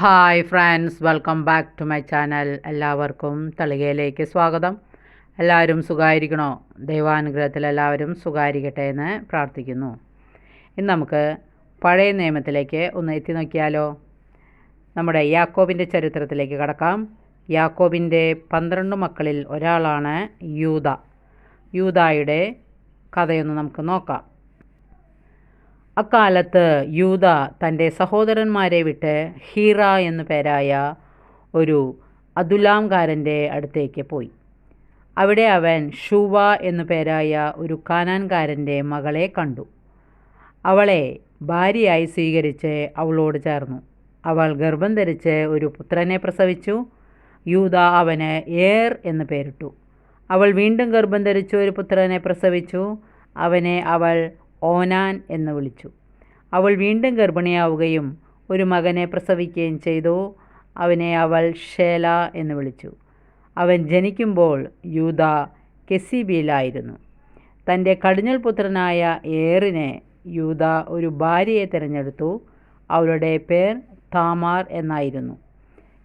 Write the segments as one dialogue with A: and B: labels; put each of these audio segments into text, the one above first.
A: Hi friends welcome back to my channel എല്ലാവർക്കും തളികയിലേക്ക് സ്വാഗതം. എല്ലാവരും സുഖമായിരിക്കണോ ദൈവാനുഗ്രഹത്തിൽ എല്ലാവരും സുഖമായിരിക്കട്ടെ എന്ന് പ്രാർത്ഥിക്കുന്നു. ഇന്ന് നമുക്ക് പഴയ നിയമത്തിലേക്ക് ഒന്ന് എത്തി നോക്കിയാലോ? നമ്മുടെ യാക്കോബിന്റെ ചരിത്രത്തിലേക്ക് കടക്കാം. യാക്കോബിന്റെ പന്ത്രണ്ട് മക്കളിൽ ഒരാളാണ് യൂത യൂതായുടെ കഥയൊന്ന് നമുക്ക് നോക്കാം. അക്കാലത്ത് യൂത തന്റെ സഹോദരന്മാരെ വിട്ട് ഹീറ എന്നു പേരായ ഒരു അതുലാംകാരന്റെ അടുത്തേക്ക് പോയി. അവിടെ അവൻ ഷൂവ എന്നു പേരായ ഒരു കാനാൻകാരന്റെ മകളെ കണ്ടു. അവളെ ഭാര്യയായി സ്വീകരിച്ച് അവളോട് ചേർന്നു. അവൾ ഗർഭം ധരിച്ച് ഒരു പുത്രനെ പ്രസവിച്ചു. യൂത അവന് ഏർ എന്ന് പേരിട്ടു. അവൾ വീണ്ടും ഗർഭം ധരിച്ചു ഒരു പുത്രനെ പ്രസവിച്ചു. അവനെ അവൾ ഓനാൻ എന്ന് വിളിച്ചു. അവൾ വീണ്ടും ഗർഭിണിയാവുകയും ഒരു മകനെ പ്രസവിക്കുകയും ചെയ്തു. അവനെ അവൾ ഷേല എന്ന് വിളിച്ചു. അവൻ ജനിക്കുമ്പോൾ യൂത കെസിബിയിലായിരുന്നു. തന്റെ കടിഞ്ഞൽ പുത്രനായ ഏറിനെ യൂത ഒരു ഭാര്യയെ തിരഞ്ഞെടുത്തു. അവളുടെ പേർ താമാർ എന്നായിരുന്നു.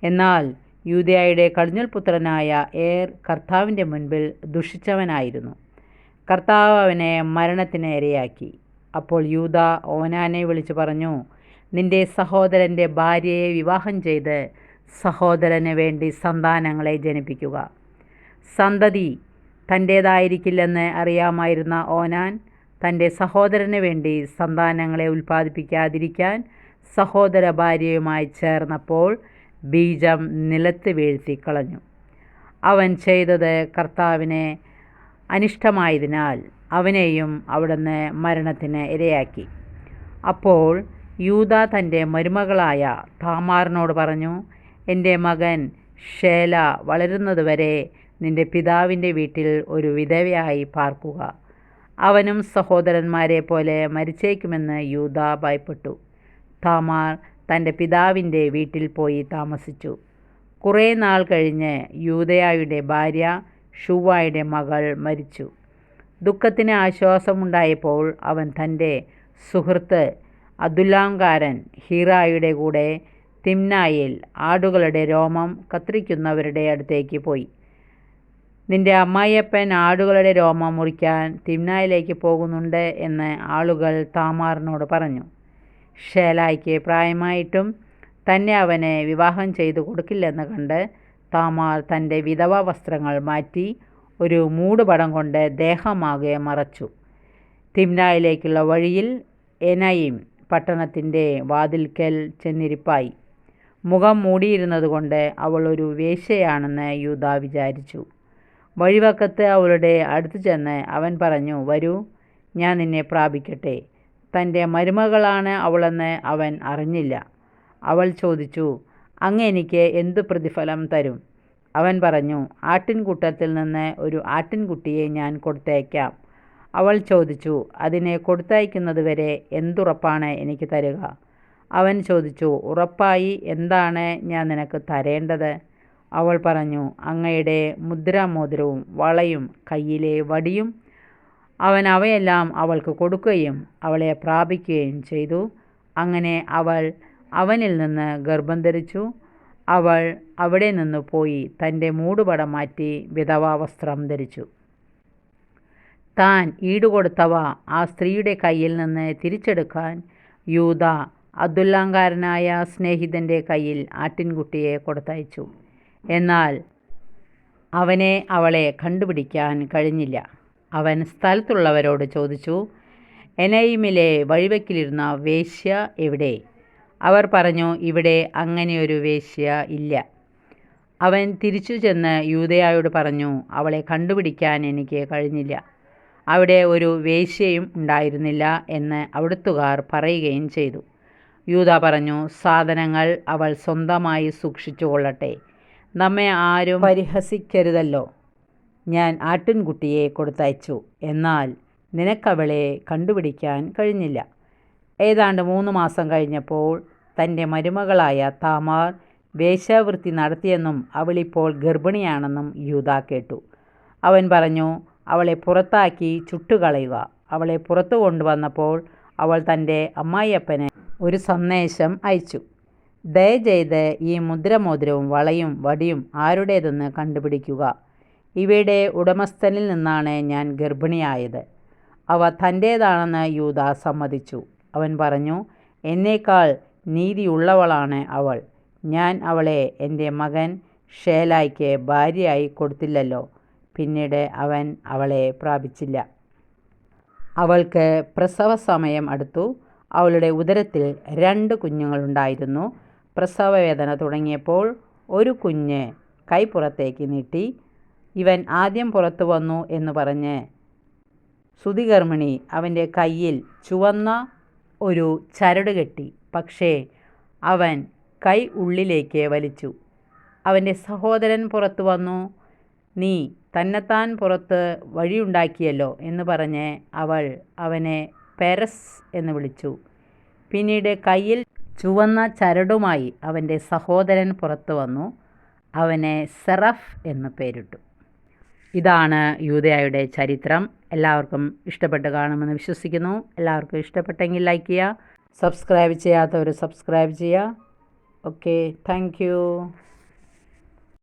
A: എന്നാൽ യൂതയായുടെ കടിഞ്ഞൽ പുത്രനായ ഏർ കർത്താവിന്റെ മുൻപിൽ ദുഷിച്ചവനായിരുന്നു. കർത്താവ് അവനെ മരണത്തിന് ഇരയാക്കി. അപ്പോൾ യൂത ഓനാനെ വിളിച്ചു പറഞ്ഞു നിന്റെ സഹോദരന്റെ ഭാര്യയെ വിവാഹം ചെയ്ത് സഹോദരന് വേണ്ടി സന്താനങ്ങളെ ജനിപ്പിക്കുക. സന്തതി തന്റേതായിരിക്കില്ലെന്ന് അറിയാമായിരുന്ന ഓനാൻ തന്റെ സഹോദരന് വേണ്ടി സന്താനങ്ങളെ ഉൽപ്പാദിപ്പിക്കാതിരിക്കാൻ സഹോദര ഭാര്യയുമായി ചേർന്നപ്പോൾ ബീജം നിലത്ത് വീഴ്ത്തി കളഞ്ഞു. അവൻ ചെയ്തത് കർത്താവിനെ അനിഷ്ടമായതിനാൽ അവനെയും അവിടുന്ന് മരണത്തിന് ഇരയാക്കി. അപ്പോൾ യൂത തന്റെ മരുമകളായ താമാറിനോട് പറഞ്ഞു എന്റെ മകൻ ഷേല വളരുന്നതുവരെ നിന്റെ പിതാവിന്റെ വീട്ടിൽ ഒരു വിധവയായി പാർക്കുക. അവനും സഹോദരന്മാരെ പോലെ മരിച്ചേക്കുമെന്ന് യൂത ഭയപ്പെട്ടു. താമാർ തന്റെ പിതാവിന്റെ വീട്ടിൽ പോയി താമസിച്ചു. കുറേ നാൾ കഴിഞ്ഞ് യൂതയായുടെ ഭാര്യ ഷൂവായുടെ മകൾ മരിച്ചു. ദുഃഖത്തിന് ആശ്വാസമുണ്ടായപ്പോൾ അവൻ തന്റെ സുഹൃത്ത് അതുലാങ്കാരൻ ഹീറായുടെ കൂടെ തിംനായിൽ ആടുകളുടെ രോമം കത്തിരിക്കുന്നവരുടെ അടുത്തേക്ക് പോയി. നിന്റെ അമ്മായിയപ്പൻ ആടുകളുടെ രോമം മുറിക്കാൻ തിംനായിലേക്ക് പോകുന്നുണ്ട് എന്ന് ആളുകൾ താമാറിനോട് പറഞ്ഞു. ഷേലായ്ക്ക് പ്രായമായിട്ടും തന്നെ അവനെ വിവാഹം ചെയ്തു കൊടുക്കില്ലെന്ന് കണ്ട് താമാർ തന്റെ വിധവ വസ്ത്രങ്ങൾ മാറ്റി ഒരു മൂടുപടം കൊണ്ട് ദേഹമാകെ മറച്ചു. തിംനായിലേക്കുള്ള വഴിയിൽ എനയിം പട്ടണത്തിന്റെ വാതിൽക്കൽ ചെന്നിരിപ്പായി. മുഖം മൂടിയിരുന്നതുകൊണ്ട് അവൾ ഒരു വേശ്യയാണെന്ന് യൂത വിചാരിച്ചു. വഴിവക്കത്ത് അവളുടെ അടുത്ത് ചെന്ന് അവൻ പറഞ്ഞു വരൂ ഞാൻ നിന്നെ പ്രാപിക്കട്ടെ. തന്റെ മരുമകളാണ് അവളെന്ന് അവൻ അറിഞ്ഞില്ല. അവൾ ചോദിച്ചു അങ്ങ് എനിക്ക് എന്തു പ്രതിഫലം തരും? അവൻ പറഞ്ഞു ആട്ടിൻകൂട്ടത്തിൽ നിന്ന് ഒരു ആട്ടിൻകുട്ടിയെ ഞാൻ കൊടുത്തയക്കാം അവൾ ചോദിച്ചു അതിനെ കൊടുത്തയക്കുന്നത് വരെ എന്തുറപ്പാണ് എനിക്ക് തരുക? അവൻ ചോദിച്ചു ഉറപ്പായി എന്താണ് ഞാൻ നിനക്ക് തരേണ്ടത്? അവൾ പറഞ്ഞു അങ്ങയുടെ മുദ്രാമോതിരവും വളയും കയ്യിലെ വടിയും അവൻ അവയെല്ലാം അവൾക്ക് കൊടുക്കുകയും അവളെ പ്രാപിക്കുകയും ചെയ്തു. അങ്ങനെ അവൾ അവനിൽ നിന്ന് ഗർഭം ധരിച്ചു. അവൾ അവിടെ നിന്ന് പോയി തന്റെ മൂടുപടം മാറ്റി വിധവാ വസ്ത്രം ധരിച്ചു. താൻ ഈടുകൊടുത്തവ ആ സ്ത്രീയുടെ കയ്യിൽ നിന്ന് തിരിച്ചെടുക്കാൻ യൂത അബ്ദുല്ലാങ്കാരനായ സ്നേഹിതന്റെ കയ്യിൽ ആട്ടിൻകുട്ടിയെ കൊടുത്തയച്ചു. എന്നാൽ അവനെ അവളെ കണ്ടുപിടിക്കാൻ കഴിഞ്ഞില്ല. അവൻ സ്ഥലത്തുള്ളവരോട് ചോദിച്ചു എനയിമിലെ വഴിവെക്കിലിരുന്ന വേശ്യ എവിടെ? അവർ പറഞ്ഞു ഇവിടെ അങ്ങനെയൊരു വേശ്യ ഇല്ല. അവൻ തിരിച്ചു ചെന്ന് യൂതയായോട് പറഞ്ഞു അവളെ കണ്ടുപിടിക്കാൻ എനിക്ക് കഴിഞ്ഞില്ല. അവിടെ ഒരു വേശ്യയും ഉണ്ടായിരുന്നില്ല എന്ന് അവിടുത്തുകാർ പറയുകയും ചെയ്തു. യൂത പറഞ്ഞു സാധനങ്ങൾ അവൾ സ്വന്തമായി സൂക്ഷിച്ചു കൊള്ളട്ടെ. നമ്മെ ആരും പരിഹസിക്കരുതല്ലോ. ഞാൻ ആട്ടിൻകുട്ടിയെ കൊടുത്തയച്ചു. എന്നാൽ നിനക്കവളെ കണ്ടുപിടിക്കാൻ കഴിഞ്ഞില്ല. ഏതാണ്ട് മൂന്ന് മാസം കഴിഞ്ഞപ്പോൾ തന്റെ മരുമകളായ താമാർ വേശ്യാവൃത്തി നടത്തിയെന്നും അവളിപ്പോൾ ഗർഭിണിയാണെന്നും യൂത കേട്ടു. അവൻ പറഞ്ഞു അവളെ പുറത്താക്കി ചുട്ടുകളയുക. അവളെ പുറത്തു കൊണ്ടുവന്നപ്പോൾ അവൾ തന്റെ അമ്മായിയപ്പന് ഒരു സന്ദേശം അയച്ചു. ദയചെയ്ത് ഈ മുദ്രമോതിരവും വളയും വടിയും ആരുടേതെന്ന് കണ്ടുപിടിക്കുക. ഇവയുടെ ഉടമസ്ഥനിൽ നിന്നാണ് ഞാൻ ഗർഭിണിയായത്. അവ തന്റേതാണെന്ന് യൂത സമ്മതിച്ചു. അവൻ പറഞ്ഞു എന്നേക്കാൾ നീതിയുള്ളവളാണ് അവൾ. ഞാൻ അവളെ എന്റെ മകൻ ഷേലായ്ക്ക് ഭാര്യയായി കൊടുത്തില്ലല്ലോ. പിന്നീട് അവൻ അവളെ പ്രാപിച്ചില്ല. അവൾക്ക് പ്രസവ സമയം അടുത്തു. അവളുടെ ഉദരത്തിൽ രണ്ട് കുഞ്ഞുങ്ങളുണ്ടായിരുന്നു. പ്രസവവേദന തുടങ്ങിയപ്പോൾ ഒരു കുഞ്ഞ് കൈപ്പുറത്തേക്ക് നീട്ടി ഇവൻ ആദ്യം പുറത്തു വന്നു എന്ന് പറഞ്ഞ് സുതികർമ്മിണി അവന്റെ കയ്യിൽ ചുവന്ന ഒരു ചരട് കെട്ടി പക്ഷേ അവൻ കൈ ഉള്ളിലേക്ക് വലിച്ചു. അവന്റെ സഹോദരൻ പുറത്തു വന്നു നീ തന്നെത്താൻ പുറത്ത് വഴിയുണ്ടാക്കിയല്ലോ എന്ന് പറഞ്ഞ് അവൾ അവനെ പെരസ് എന്ന് വിളിച്ചു. പിന്നീട് കയ്യിൽ ചുവന്ന ചരടുമായി അവന്റെ സഹോദരൻ പുറത്തു വന്നു അവനെ സെറഫ് എന്ന് പേരിട്ടു. ഇതാണ് യൂതയായുടെ ചരിത്രം. എല്ലാവർക്കും ഇഷ്ടപ്പെട്ട് കാണുമെന്ന് വിശ്വസിക്കുന്നു. എല്ലാവർക്കും ഇഷ്ടപ്പെട്ടെങ്കിൽ ലൈക്ക് ചെയ്യുക സബ്സ്ക്രൈബ് ചെയ്യാത്തവർ സബ്സ്ക്രൈബ് ചെയ്യുക. Okay thank